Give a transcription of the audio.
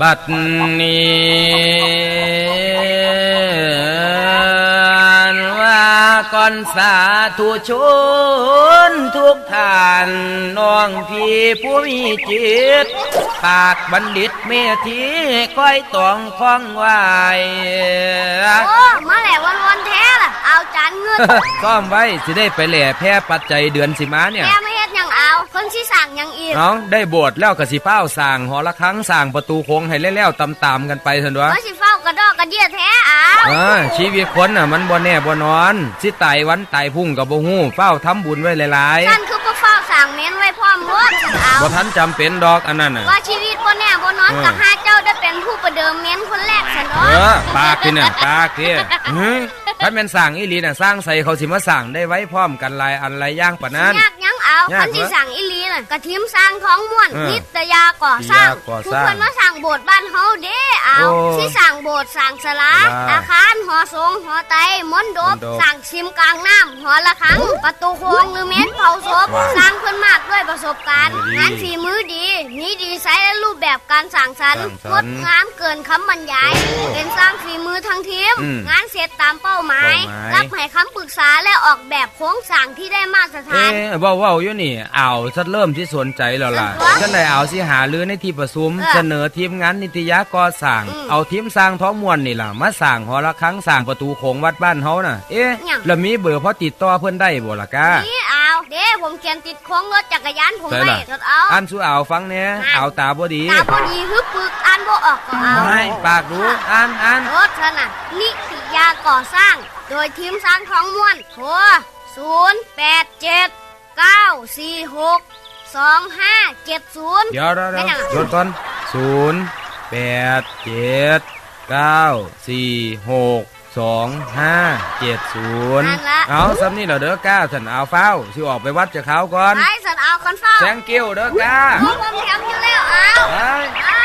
บัดนี้ว่าก่อนสาธุชนทุกท่านน้องพี่ผู้มีจิต ปากบัณฑิตเมธีก้อยตองคล้องไหวโอ้มาแหละวันวันๆแท้ล่ะ เอาจานเงินซ่อมไว้สิได้ไปแหล่แพร่ปัจจัยเดือนสิมาเนี่ยแกไม่ เฮ็ดหยังเอาคนที่สั่งหยังอีกน้องได้บวชแล้วกสิเป้าสร้างหอละครั้งสร้างประตูโค้งให้แล้วๆตามๆกันไปสันวะก็สิเฝ้ากระดอกกระเดียแท้เอาอ่าชีวิตคนน่ะมันบ่แน่บ่นอน สิตายวันตายพุ่งกับบ่ฮู้เฝ้าทำบุญไว้หลายท่านคือผู้เฝ้าสั่งเม้นไว้พร้อมรถเอาๆบ่ทันจำเป็นดอกอันนั้นน่ะว่าชีวิตบ่แน่บ่นอนเออกับห้าเจ้าได้เป็นผู้ประเดิมเม้นคนแรกซะเอเนาะอปากพี่น่ะปากพี่หือถ้าแม่นสร้างอีหลีน่ะสร้างใส่เขาสิมาสร้างได้ไว้พร้อมกันหลายอันหลายอย่างปานนั้นยากหยัง เอายากคันที่เหรอสั่งอีหลีน่ะกะทิมสร้างท้องม่วนเออนิตยาก่อสร้างนิตยาก่อผู้สร้างเพิ่นมาสั่งโบสถ์บ้านเฮาเด้เอาโอ้ที่สั่งโบสถ์สั่งสลาสลาอาคารหอทรงหอไตรมนดบมนดบสั่งชิมกลางน้ำหอละครังประตูโค้งหรือเม้นเผาศพว้าวสร้างเพิ่นมากด้วยประสบการณ์ดีงานฝีมือดีนี่ดีไซน์และรูปแบบการสั่งสรรค์สร้างสรรค์งดงามเกินคำบรรยายโอ้เป็นสร้างฝี มือทั้งทีมอืมงานเสร็จตามเป้าหมายเป้าหมาย รับให้คำปรึกษาและออกแบบโครงสร้างที่ได้มาตรฐานเอ๊ะเว้าเว้าอยู่นี่อ่าวชัดเริ่มที่สนใจแล้วล่ะสนใจฉันได้เอาสิหาลือในที่ประชุมเออเสนอทีมงานนิตยาก่อสร้างอืมเอาทีมสร้างท้องมวลนี่ล่ะมาสร้างหอละครั้งสร้างประตูโขงวัดบ้านเฮาน่ะ เอ๊ะหยังแล้วมีเบอร์พอติดต่อเพิ่นได้บ่ล่ะกานี่เอาเด้ ผมเขียนติดโค้งรถจักรยานผมใช่ไว้ล่ะจดเอาอ่านสู่อ่าวฟังแหน่อ่าวตาบ่ดีตาพอดีฮึบปึกอ่านบ่ออกก็เอาไม่ปากดูอ่านอ่านรถน่ะนิติยาก่อสร้าง โดยทีมสร้างท้องม้วนโทร0 8 7 9 4 6 2 5 7 0เดี๋ยวเดี๋ยวไม่เดี๋ยวหยังจดก่อนศูนย์แปดเจ็ดเก้าสี่หก สองห้าเจ็ดศูนย์นั่นละเอาซ้ำนี่เหรอเด้อก้าสันเอาเฝ้าสิออกไปวัดจะเขาก่อนไปสันเอาคอนฟ้าแซงกิ้วเด้อก้าโอ้ผมแถมอยู่แล้วเอา